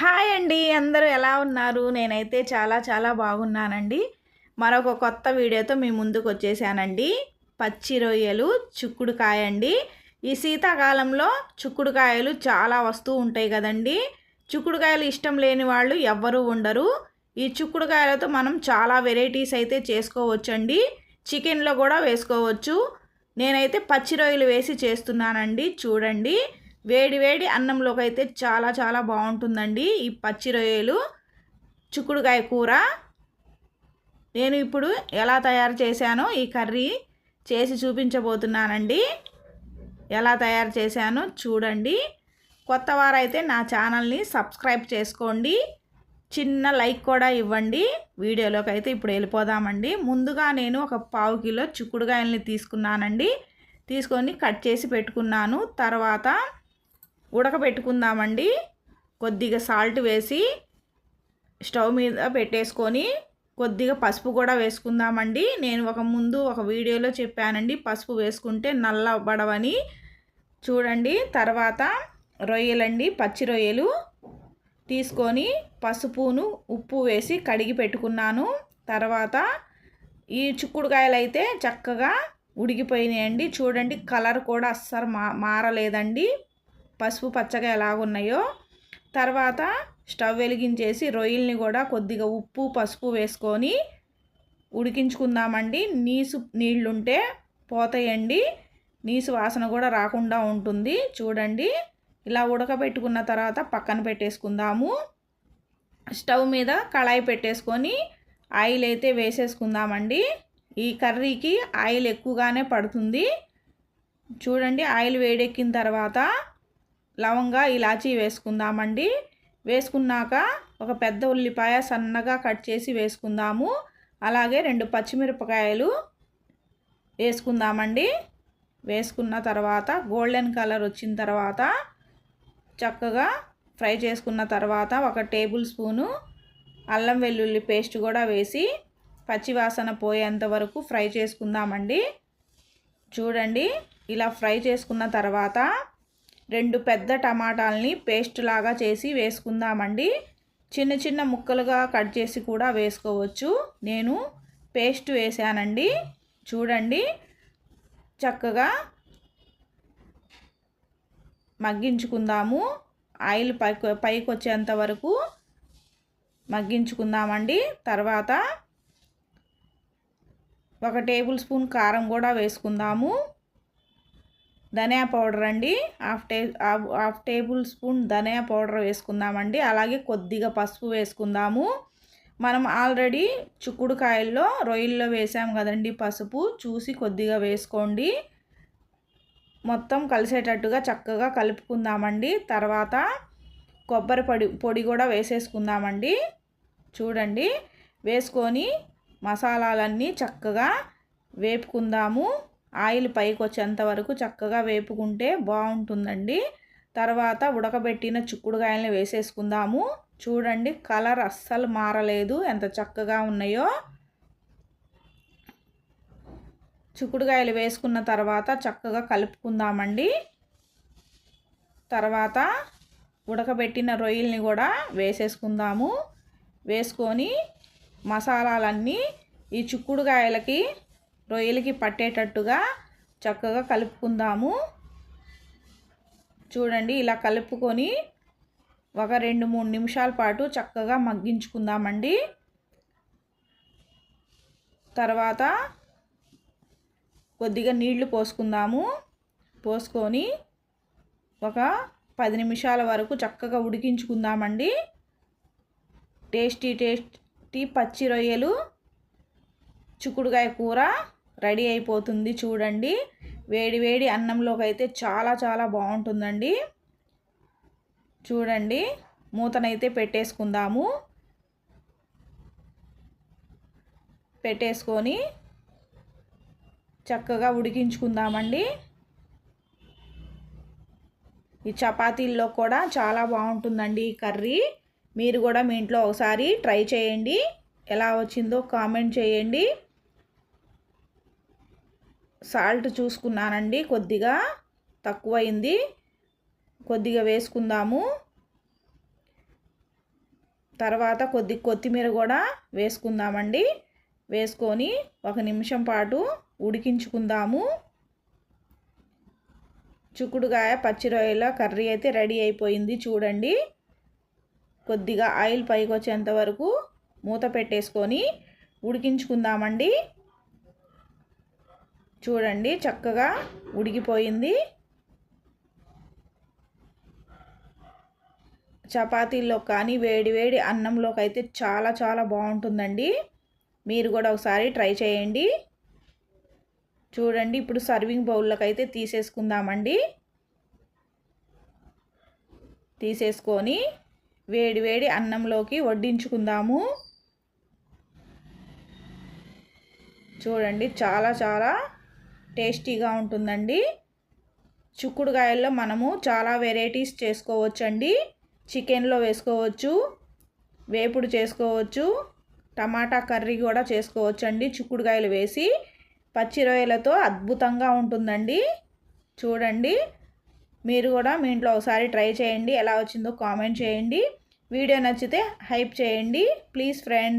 Hi అండి అందరూ ఎలా ఉన్నారు? నేనైతే చాలా చాలా బాగున్నానండి. మరొక కొత్త వీడియోతో మీ ముందుకు వచ్చేసానండి. పచ్చి రొయ్యలు చిక్కుడుకాయ అండి. ఈ శీతాకాలంలో చిక్కుడుకాయలు చాలా వస్తూ ఉంటాయి కదండి. చిక్కుడుకాయలు ఇష్టం లేని వాళ్ళు ఎవ్వరూ ఉండరు. ఈ చిక్కుడుకాయలతో మనం చాలా వెరైటీస్ అయితే చేసుకోవచ్చండి. చికెన్లో కూడా వేసుకోవచ్చు. నేనైతే పచ్చి రొయ్యలు వేసి చేస్తున్నానండి చూడండి. వేడి వేడి అన్నంలోకి అయితే చాలా చాలా బాగుంటుందండి. ఈ పచ్చి రొయ్యలు చిక్కుడుకాయ కూర. నేను ఇప్పుడు ఎలా తయారు చేశానో ఈ కర్రీ చేసి చూపించబోతున్నానండి. ఎలా తయారు చేశానో చూడండి. కొత్త వారైతే నా ఛానల్ని సబ్స్క్రైబ్ చేసుకోండి. చిన్న లైక్ కూడా ఇవ్వండి. వీడియోలోకి అయితే ఇప్పుడు వెళ్ళిపోదామండి. ముందుగా నేను ఒక పావు కిలో చిక్కుడుకాయల్ని తీసుకున్నానండి. తీసుకొని కట్ చేసి పెట్టుకున్నాను. తర్వాత ఉడకబెట్టుకుందామండి. కొద్దిగా సాల్ట్ వేసి స్టవ్ మీద పెట్టేసుకొని కొద్దిగా పసుపు కూడా వేసుకుందామండి. నేను ఒక ముందు ఒక వీడియోలో చెప్పానండి పసుపు వేసుకుంటే నల్ల పడవని చూడండి తర్వాత రొయ్యలండి పచ్చి రొయ్యలు తీసుకొని పసుపును ఉప్పు వేసి కడిగి పెట్టుకున్నాను. తర్వాత ఈ చిక్కుడుకాయలు అయితే చక్కగా ఉడికిపోయినాయండి. చూడండి కలర్ కూడా అస్సలు మా మారలేదండి. పసుపు పచ్చగా ఎలాగున్నాయో తర్వాత స్టవ్ వెలిగించేసి రొయ్యల్ని కూడా కొద్దిగా ఉప్పు పసుపు వేసుకొని ఉడికించుకుందామండి. నీసు నీళ్ళుంటే పోతాయండి. నీసు వాసన కూడా రాకుండా ఉంటుంది. చూడండి. ఇలా ఉడకబెట్టుకున్న తర్వాత పక్కన పెట్టేసుకుందాము. స్టవ్ మీద కళాయి పెట్టేసుకొని ఆయిల్ అయితే వేసేసుకుందామండి. ఈ కర్రీకి ఆయిల్ ఎక్కువగానే పడుతుంది. చూడండి ఆయిల్ వేడెక్కిన తర్వాత లవంగా ఇలాచీ వేసుకుందామండి. వేసుకున్నాక ఒక పెద్ద ఉల్లిపాయ సన్నగా కట్ చేసి వేసుకుందాము. అలాగే రెండు పచ్చిమిరపకాయలు వేసుకుందామండి. వేసుకున్న తర్వాత గోల్డెన్ కలర్ వచ్చిన తర్వాత చక్కగా ఫ్రై చేసుకున్న తర్వాత ఒక టేబుల్ స్పూను అల్లం వెల్లుల్లి పేస్ట్ కూడా వేసి పచ్చివాసన పోయేంత వరకు ఫ్రై చేసుకుందామండి. చూడండి ఇలా ఫ్రై చేసుకున్న తర్వాత రెండు పెద్ద టమాటాలని పేస్ట్ లాగా చేసి వేసుకుందామండి. చిన్న చిన్న ముక్కలుగా కట్ చేసి కూడా వేసుకోవచ్చు. నేను పేస్ట్ వేసానండి. చూడండి. చక్కగా మగ్గించుకుందాము. ఆయిల్ పైకి పైకి వచ్చేంత వరకు మగ్గించుకుందామండి. తర్వాత ఒక టేబుల్ స్పూన్ కారం కూడా వేసుకుందాము. ధనియా పౌడర్ అండి. Half te half table spoon ధనియా పౌడర్ వేసుకుందామండి. అలాగే కొద్దిగా పసుపు వేసుకుందాము. మనం ఆల్రెడీ చుక్కుడుకాయల్లో రొయ్యల్లో వేసాం కదండి పసుపు. చూసి కొద్దిగా వేసుకోండి. మొత్తం కలిసేటట్టుగా చక్కగా కలుపుకుందామండి. తర్వాత కొబ్బరి పొడి పొడి కూడా వేసేసుకుందామండి. చూడండి. వేసుకొని మసాలాలన్నీ చక్కగా వేపుకుందాము. ఆయిల్ పైకి వచ్చేంత వరకు చక్కగా వేపుకుంటే బాగుంటుందండి. తర్వాత ఉడకబెట్టిన చిక్కుడుకాయలని వేసేసుకుందాము. చూడండి కలర్ అస్సలు మారలేదు. ఎంత చక్కగా ఉన్నాయో. చిక్కుడుకాయలు వేసుకున్న తర్వాత చక్కగా కలుపుకుందామండి. తర్వాత ఉడకబెట్టిన రొయ్యల్ని కూడా వేసేసుకుందాము. వేసుకొని మసాలాలన్నీ ఈ చిక్కుడుకాయలకి రొయ్యలకి పట్టేటట్టుగా చక్కగా కలుపుకుందాము. చూడండి ఇలా కలుపుకొని ఒక రెండు మూడు నిమిషాల పాటు చక్కగా మగ్గించుకుందామండి. తర్వాత కొద్దిగా నీళ్ళు పోసుకుందాము. పోసుకొని ఒక పది నిమిషాల వరకు చక్కగా ఉడికించుకుందామండి. టేస్టీ టేస్టీ పచ్చి రొయ్యలు చిక్కుడుకాయ కూర రెడీ అయిపోతుంది చూడండి. వేడి వేడి అన్నంలోకి అయితే చాలా చాలా బాగుంటుందండి. చూడండి. మూతనైతే పెట్టేసుకుందాము. పెట్టేసుకొని చక్కగా ఉడికించుకుందామండి. ఈ చపాతీల్లో కూడా చాలా బాగుంటుందండి ఈ కర్రీ. మీరు కూడా మీ ఇంట్లో ఒకసారి ట్రై చేయండి. ఎలా వచ్చిందో కామెంట్ చేయండి. సాల్ట్ చూసుకున్నానండి. కొద్దిగా తక్కువైంది. కొద్దిగా వేసుకుందాము. తర్వాత కొద్ది కొత్తిమీర కూడా వేసుకుందామండి. వేసుకొని ఒక నిమిషం పాటు ఉడికించుకుందాము. చుక్కుడుగాయ పచ్చిరొయ్యల కర్రీ అయితే రెడీ అయిపోయింది చూడండి. కొద్దిగా ఆయిల్ పైకి వచ్చేంత వరకు మూత పెట్టేసుకొని ఉడికించుకుందామండి. చూడండి చక్కగా ఉడికిపోయింది. చపాతీల్లో కానీ వేడి వేడి అన్నంలోకి అయితే చాలా చాలా బాగుంటుందండి. మీరు కూడా ఒకసారి ట్రై చేయండి. చూడండి ఇప్పుడు సర్వింగ్ బౌల్లోకి అయితే తీసేసుకుందామండి. తీసేసుకొని వేడి వేడి అన్నంలోకి వడ్డించుకుందాము. చూడండి చాలా చాలా టేస్టీగా ఉంటుందండి. చిక్కుడుకాయల్లో మనము చాలా వెరైటీస్ చేసుకోవచ్చండి. చికెన్లో వేసుకోవచ్చు వేపుడు చేసుకోవచ్చు టమాటా కర్రీ కూడా చేసుకోవచ్చు అండి చిక్కుడుకాయలు వేసి పచ్చి రొయ్యలతో అద్భుతంగా ఉంటుందండి. చూడండి మీరు కూడా మీ ఇంట్లో ఒకసారి ట్రై చేయండి. ఎలా వచ్చిందో కామెంట్ చేయండి. వీడియో నచ్చితే హైప్ చేయండి. Please friend.